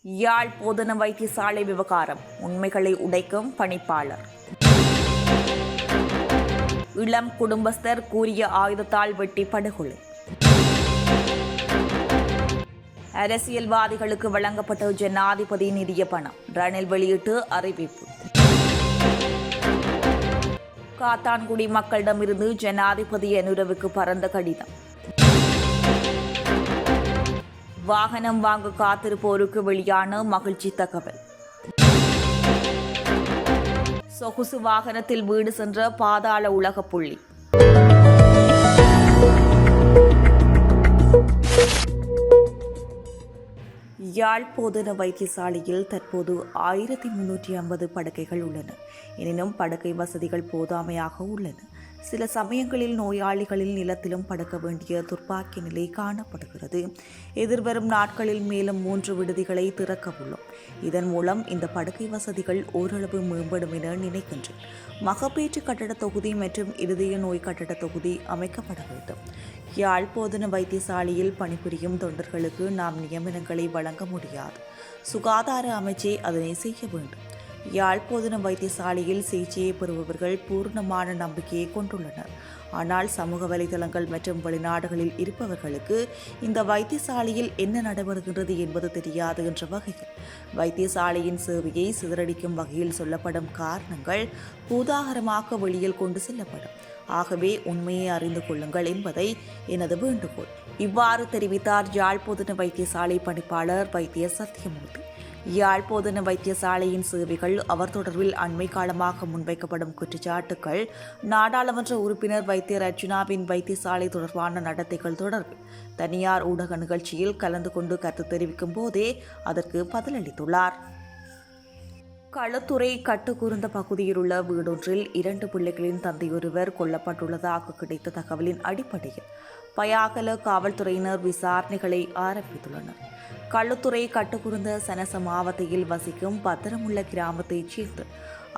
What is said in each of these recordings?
யாழ் போதன வைத்தியசாலை விவகாரம். உண்மைகளை உடைக்கும் பணிப்பாளர். இளம் குடும்பஸ்தர் கூறிய ஆயுதத்தால் வெட்டி படுகொலை. அரசியல்வாதிகளுக்கு வழங்கப்பட்ட ஜனாதிபதி நிதிய பணம். ரணில் வெளியிட்டு அறிவிப்பு. காத்தான்குடி மக்களிடமிருந்து ஜனாதிபதி அனுரவுக்கு பறந்த கடிதம். வாகனம் வாங்க காத்திருப்போருக்கு வெளியான மகிழ்ச்சி தகவல். சொகுசு வாகனத்தில் வீடு சென்ற பாதாள உலக புள்ளி. யாழ் போதன வைத்தியசாலையில் தற்போது ஆயிரத்தி முன்னூற்றி ஐம்பது படுக்கைகள் உள்ளன. எனினும் படுக்கை வசதிகள் போதாமையாக உள்ளன. சில சமயங்களில் நோயாளிகளில் நிலத்திலும் படுக்க வேண்டிய துர்ப்பாக்கிய நிலை காணப்படுகிறது. எதிர்வரும் நாட்களில் மேலும் மூன்று விடுதிகளை திறக்க உள்ளோம் இதன் மூலம் இந்த படுக்கை வசதிகள் ஓரளவு மேம்படும் என நினைக்கின்றேன். மகப்பேற்று கட்டட தொகுதி மற்றும் இருதய நோய் கட்டட தொகுதி அமைக்கப்பட வேண்டும். யாழ் போதன வைத்தியசாலையில் பணிபுரியும் தொண்டர்களுக்கு நாம் நியமனங்களை வழங்க முடியாது. சுகாதார அமைச்சே அதனை செய்ய வேண்டும். யாழ்ப்போதனம் வைத்தியசாலையில் சிகிச்சையை பெறுபவர்கள் பூர்ணமான நம்பிக்கையை கொண்டுள்ளனர். ஆனால் சமூக வலைதளங்கள் மற்றும் வெளிநாடுகளில் இருப்பவர்களுக்கு இந்த வைத்தியசாலையில் என்ன நடைபெறுகின்றது என்பது தெரியாது என்ற வகையில். வைத்தியசாலையின் சேவையை சிதறடிக்கும் வகையில் சொல்லப்படும் காரணங்கள் பூதாகரமாக வெளியில் கொண்டு செல்லப்படும். ஆகவே உண்மையை அறிந்து கொள்ளுங்கள் என்பதை எனது வேண்டுகோள். இவ்வாறு தெரிவித்தார் யாழ் வைத்தியசாலை பணிப்பாளர் வைத்திய சத்தியமூர்த்தி. யாழ் போதன வைத்தியசாலையின் சேவைகள் அவர் தொடர்பில் அண்மை காலமாக முன்வைக்கப்படும் குற்றச்சாட்டுகள் நாடாளுமன்ற உறுப்பினர் வைத்தியர் அர்ஜுனாவின் வைத்தியசாலை தொடர்பான நடத்தைகள் தொடர்பில் தனியார் ஊடக நிகழ்ச்சியில் கலந்து கொண்டு கருத்து தெரிவிக்கும் போதே அதற்கு பதிலளித்துள்ளார். களத்துறை கட்டுக்குருந்த பகுதியில் உள்ள வீடொன்றில் இரண்டு பிள்ளைகளின் தந்தையொருவர் கொல்லப்பட்டுள்ளதாக கிடைத்த தகவலின் அடிப்படையில் பயாகல காவல்துறையினர் விசாரணைகளை ஆரம்பித்துள்ளனர். கள்ளுத்துறை கட்டுக்குருந்த சனச மாவட்டத்தில் வசிக்கும் பத்திரமுள்ள கிராமத்தைச் சேர்ந்த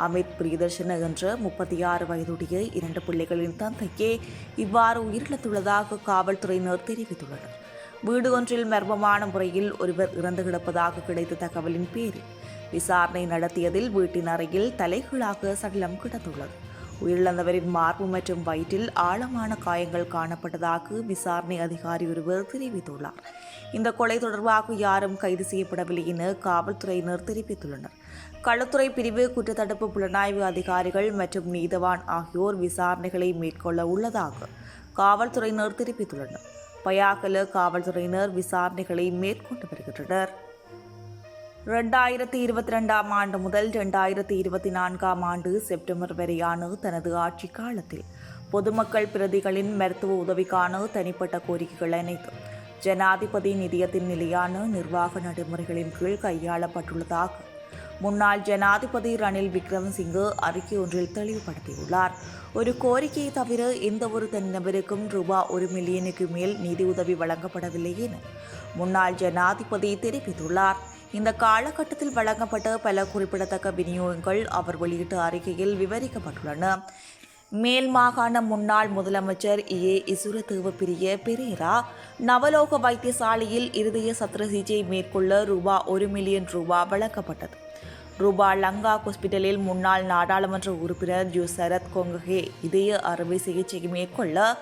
அமித் பிரியதர்ஷன என்ற முப்பத்தி ஆறு வயதுடைய இரண்டு பிள்ளைகளின் தந்தைக்கே இவ்வாறு உயிரிழந்துள்ளதாக காவல்துறையினர் தெரிவித்துள்ளனர். வீடு ஒன்றில் மர்மமான முறையில் ஒருவர் இறந்து கிடப்பதாக கிடைத்த தகவலின் பேரில் விசாரணை நடத்தியதில் வீட்டின் அறையில் தலைகீழாக சடலம் கிடந்துள்ளது. உயிரிழந்தவரின் மார்பு மற்றும் வயிற்றில் ஆழமான காயங்கள் காணப்பட்டதாக விசாரணை அதிகாரி ஒருவர் தெரிவித்துள்ளார். இந்த கொலை தொடர்பாக யாரும் கைது செய்யப்படவில்லை என காவல்துறையினர் தெரிவித்துள்ளனர். களத்துறை பிரிவு குற்றத்தடுப்பு புலனாய்வு அதிகாரிகள் மற்றும் நீதவான் ஆகியோர் விசாரணைகளை மேற்கொள்ள உள்ளதாக காவல்துறையினர் தெரிவித்துள்ளனர். பயாகல காவல்துறையினர் விசாரணைகளை மேற்கொண்டு வருகின்றனர். ரெண்டாயிரத்தி இருபத்தி ரெண்டாம் ஆண்டு முதல் ரெண்டாயிரத்தி இருபத்தி நான்காம் ஆண்டு செப்டம்பர் வரையான தனது ஆட்சி காலத்தில் பொதுமக்கள் பிரதிகளின் மருத்துவ உதவிக்கான தனிப்பட்ட கோரிக்கைகள் அனைத்தும் ஜனாதிபதி நிதியத்தின் நிலையான நிர்வாக நடைமுறைகளின் கீழ் கையாளப்பட்டுள்ளதாக முன்னாள் ஜனாதிபதி ரணில் விக்ரம்சிங்கு அறிக்கை ஒன்றில் தெளிவுபடுத்தியுள்ளார். ஒரு கோரிக்கையை தவிர எந்த ஒரு தனிநபருக்கும் ரூபாய் ஒரு மில்லியனுக்கு மேல் நிதியுதவி வழங்கப்படவில்லை என முன்னாள் ஜனாதிபதி தெரிவித்துள்ளார். இந்த காலகட்டத்தில் வழங்கப்பட்ட பல குறிப்பிடத்தக்க விநியோகங்கள் அவர் வெளியிட்ட அறிக்கையில் விவரிக்கப்பட்டுள்ளன. மேல் மாகாண முன்னாள் முதலமைச்சர் ஏ. இசுரதேவ பிரிய பெரேரா நவலோக வைத்தியசாலையில் இருதய சத்திர சிகிச்சை மேற்கொள்ள ரூபா ஒரு மில்லியன் ரூபா வழங்கப்பட்டது. ரூபா லங்கா ஹாஸ்பிட்டலில் முன்னாள் நாடாளுமன்ற உறுப்பினர் ஜோ சரத் கொங்ககே இதய அறுவை சிகிச்சை மேற்கொள்ள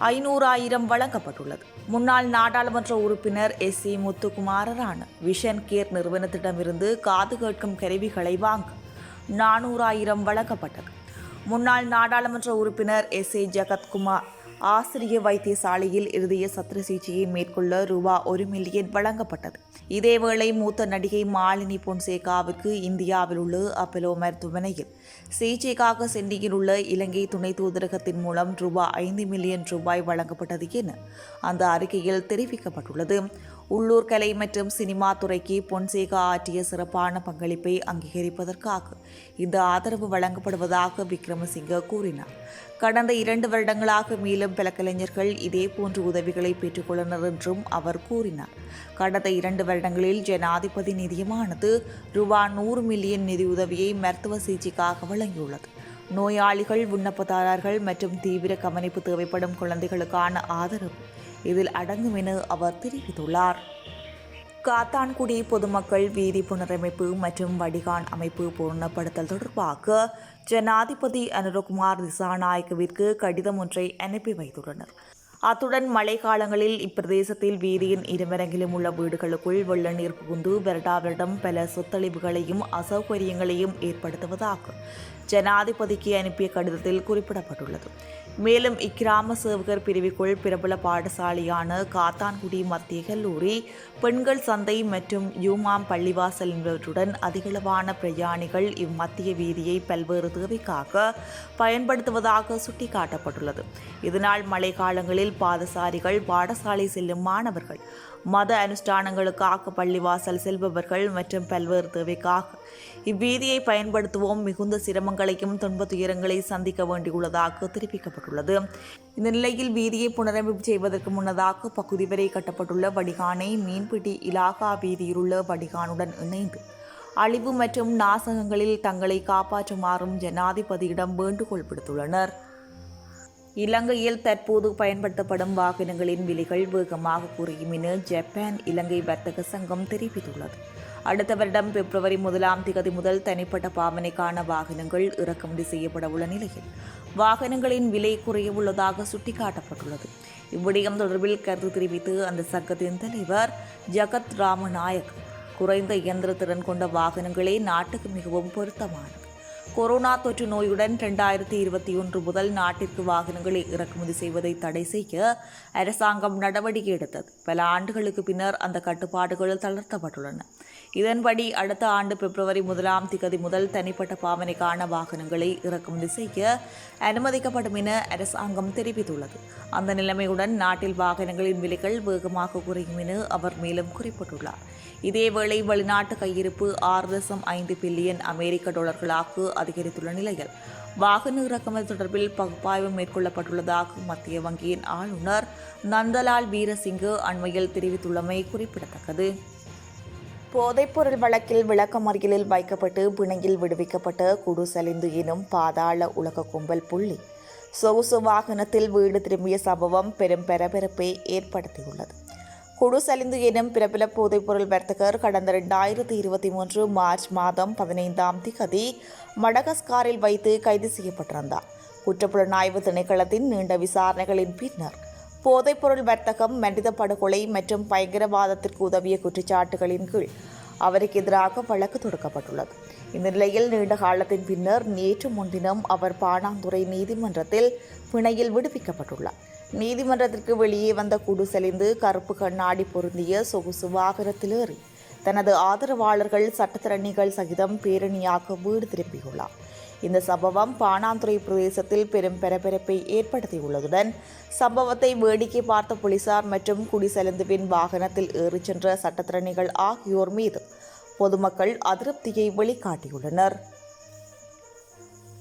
ஐநூறாயிரம் வழங்கப்பட்டுள்ளது. முன்னாள் நாடாளுமன்ற உறுப்பினர் எஸ். சி முத்துக்குமாரரான விஷன் கேர் நிறுவனத்திடமிருந்து காது கேட்கும் கருவிகளை வாங்க நானூறாயிரம் வழங்கப்பட்டது. முன்னாள் நாடாளுமன்ற உறுப்பினர் எஸ் ஏ ஜெகத்குமார் ஆசிரிய வைத்தியசாலையில் இருதய சத்திர சிகிச்சையை மேற்கொள்ள ரூபா ஒரு மில்லியன் வழங்கப்பட்டது. இதேவேளை மூத்த நடிகை மாலினி பொன்சேகாவிற்கு இந்தியாவில் உள்ள அப்பலோ மருத்துவமனையில் சிகிச்சைக்காக சென்னையில் உள்ள இலங்கை துணை தூதரகத்தின் மூலம் ரூபா ஐந்து மில்லியன் ரூபாய் வழங்கப்பட்டது என அந்த அறிக்கையில் தெரிவிக்கப்பட்டுள்ளது. உள்ளூர் கலை மற்றும் சினிமா துறைக்கு பொன்சேகா ஆற்றிய சிறப்பான பங்களிப்பை அங்கீகரிப்பதற்காக இந்த ஆதரவு வழங்கப்படுவதாக விக்ரமசிங்க கூறினார். கடந்த இரண்டு வருடங்களாக மேலும் பல கலைஞர்கள் இதேபோன்ற உதவிகளை பெற்றுக்கொள்ளனர் என்றும் அவர் கூறினார். கடந்த இரண்டு வருடங்களில் ஜனாதிபதி நிதியமானது ரூபா நூறு மில்லியன் நிதியுதவியை மருத்துவ சிகிச்சைக்காக வழங்கியுள்ளது. நோயாளிகள் விண்ணப்பதாரர்கள் மற்றும் தீவிர கவனிப்பு தேவைப்படும் குழந்தைகளுக்கான ஆதரவு இதில் அடங்கும் என அவர் தெரிவித்துள்ளார். காத்தான்குடி பொதுமக்கள் வீதி புனரமைப்பு மற்றும் வடிகான் அமைப்பு பூர்ணப்படுத்தல் தொடர்பாக ஜனாதிபதி அனுரகுமார் திசாநாயக்கவிற்கு கடிதம் ஒன்றை அனுப்பி வைத்துள்ளனர். அத்துடன் மழைக்காலங்களில் இப்பிரதேசத்தில் வீதியின் இருமரங்கிலும் உள்ள வீடுகளுக்குள் வெள்ள நீர் புகுந்து வருடா வருடம் பல சொத்தழிவுகளையும் அசௌகரியங்களையும் ஏற்படுத்துவதாக ஜனாதிபதிக்கு அனுப்பிய கடிதத்தில் குறிப்பிடப்பட்டுள்ளது. மேலும் இக்கிராம சேவகர் பிரிவுக்குள் பிரபல பாடசாலையான காத்தான்குடி மத்திய கல்லூரி பெண்கள் சந்தை மற்றும் யூமாம் பள்ளிவாசல் என்பவற்றுடன் அதிகளவான பிரயாணிகள் இம்மத்திய வீதியை பல்வேறு தேவைக்காக பயன்படுத்துவதாக சுட்டிக்காட்டப்பட்டுள்ளது. இதனால் மழைக்காலங்களில் பாதசாரிகள் பாடசாலை செல்லும் மாணவர்கள் மத அனுஷ்டானங்களுக்காக பள்ளிவாசல் செல்பவர்கள் மற்றும் பல்வேறு தேவைக்காக இவ்வீதியை பயன்படுத்துவோம். மிகுந்த சிரமங்களையும் துன்பத்துயரங்களை சந்திக்க வேண்டியுள்ளதாக தெரிவிக்கப்பட்டுள்ளது. இந்த நிலையில் வீதியை புனரமைப்பு செய்வதற்கு முன்னதாக பகுதி வரை கட்டப்பட்டுள்ள வடிகானை மீன்பிடி இலாகா வீதியிலுள்ள வடிகானுடன் இணைந்து அழிவு மற்றும் நாசகங்களில் தங்களை காப்பாற்றுமாறும் ஜனாதிபதியிடம் வேண்டுகோள் விடுத்துள்ளனர். இலங்கையில் தற்போது பயன்படுத்தப்படும் வாகனங்களின் விலைகள் வேகமாக குறையும் என ஜப்பான் இலங்கை வர்த்தக சங்கம் தெரிவித்துள்ளது. அடுத்த வருடம் பிப்ரவரி முதலாம் திகதி முதல் தனிப்பட்ட பாவனைக்கான வாகனங்கள் இறக்குமதி செய்யப்பட உள்ள நிலையில் வாகனங்களின் விலை குறைய உள்ளதாக சுட்டிக்காட்டப்பட்டுள்ளது. இவ்விடயம் தொடர்பில் கருத்து தெரிவித்து அந்த சங்கத்தின் தலைவர் ஜகத் ராமநாயக் குறைந்த இயந்திர திறன் கொண்ட வாகனங்களே நாட்டுக்கு மிகவும் பொருத்தமானது. கொரோனா தொற்று நோயுடன் இரண்டாயிரத்தி இருபத்தி ஒன்று முதல் நாட்டிற்கு வாகனங்களை இறக்குமதி செய்வதை தடை செய்ய அரசாங்கம் நடவடிக்கை எடுத்தது. பல ஆண்டுகளுக்கு பின்னர் அந்த கட்டுப்பாடுகள் தளர்த்தப்பட்டுள்ளன. இதன்படி அடுத்த ஆண்டு பிப்ரவரி முதலாம் திகதி முதல் தனிப்பட்ட பாவனைக்கான வாகனங்களை இறக்குமதி செய்ய அனுமதிக்கப்படும் என அரசாங்கம் தெரிவித்துள்ளது. அந்த நிலைமையுடன் நாட்டில் வாகனங்களின் விலைகள் வேகமாக குறையும் என அவர் மேலும் குறிப்பிட்டுள்ளார். இதேவேளை வெளிநாட்டு கையிருப்பு ஆறு தசம் ஐந்து பில்லியன் அமெரிக்க டாலர்களாக அதிகரித்துள்ள நிலையில் வாகன இறக்குமதி தொடர்பில் பகுப்பாய்வு மேற்கொள்ளப்பட்டுள்ளதாக மத்திய வங்கியின் ஆளுநர் நந்தலால் வீரசிங்கு அண்மையில் தெரிவித்துள்ளமை குறிப்பிடத்தக்கது. போதைப்பொருள் வழக்கில் விளக்கமறியலில் வைக்கப்பட்டு பிணையில் விடுவிக்கப்பட்ட குடுசலிந்து எனும் பாதாள உலக கும்பல் புள்ளி. சொகுசு வாகனத்தில் வீடு திரும்பிய சம்பவம் பெரும் பரபரப்பை ஏற்படுத்தியுள்ளது. குடுசலிந்து எனும் பிரபல போதைப்பொருள் வர்த்தகர் கடந்த இரண்டாயிரத்தி இருபத்தி மூன்று மார்ச் மாதம் பதினைந்தாம் திகதி மடகஸ்காரில் வைத்து கைது செய்யப்பட்டிருந்தார். குற்றப்புலனாய்வு திணைக்களத்தின் நீண்ட விசாரணைகளின் பின்னர் போதைப்பொருள் வர்த்தகம் மனித படுகொலை மற்றும் பயங்கரவாதத்திற்கு உதவிய குற்றச்சாட்டுகளின் கீழ் அவருக்கு எதிராக வழக்கு தொடுக்கப்பட்டுள்ளது. இந்த நிலையில் நீண்ட காலத்தின் பின்னர் நேற்று முன்தினம் அவர் பாணாந்துறை நீதிமன்றத்தில் பிணையில் விடுவிக்கப்பட்டுள்ளார். நீதிமன்றத்திற்கு வெளியே வந்த குடுசலிந்து கருப்பு கண்ணாடி பொருந்திய சொகுசு வாகனத்தில் ஏறி தனது ஆதரவாளர்கள் சட்டத்திரணிகள் சகிதம் பேரணியாக வீடு திரும்பியுள்ளார் இந்த சம்பவம் பாணாந்துறை பிரதேசத்தில் பெரும் பரபரப்பை ஏற்படுத்தியுள்ளதுடன் சம்பவத்தை வேடிக்கை பார்த்த போலீசார் மற்றும் குடிசெலுந்துவின் வாகனத்தில் ஏறிச் சென்ற சட்டத்திரணிகள் ஆகியோர் மீது பொதுமக்கள் அதிருப்தியை வெளிக்காட்டியுள்ளனர்.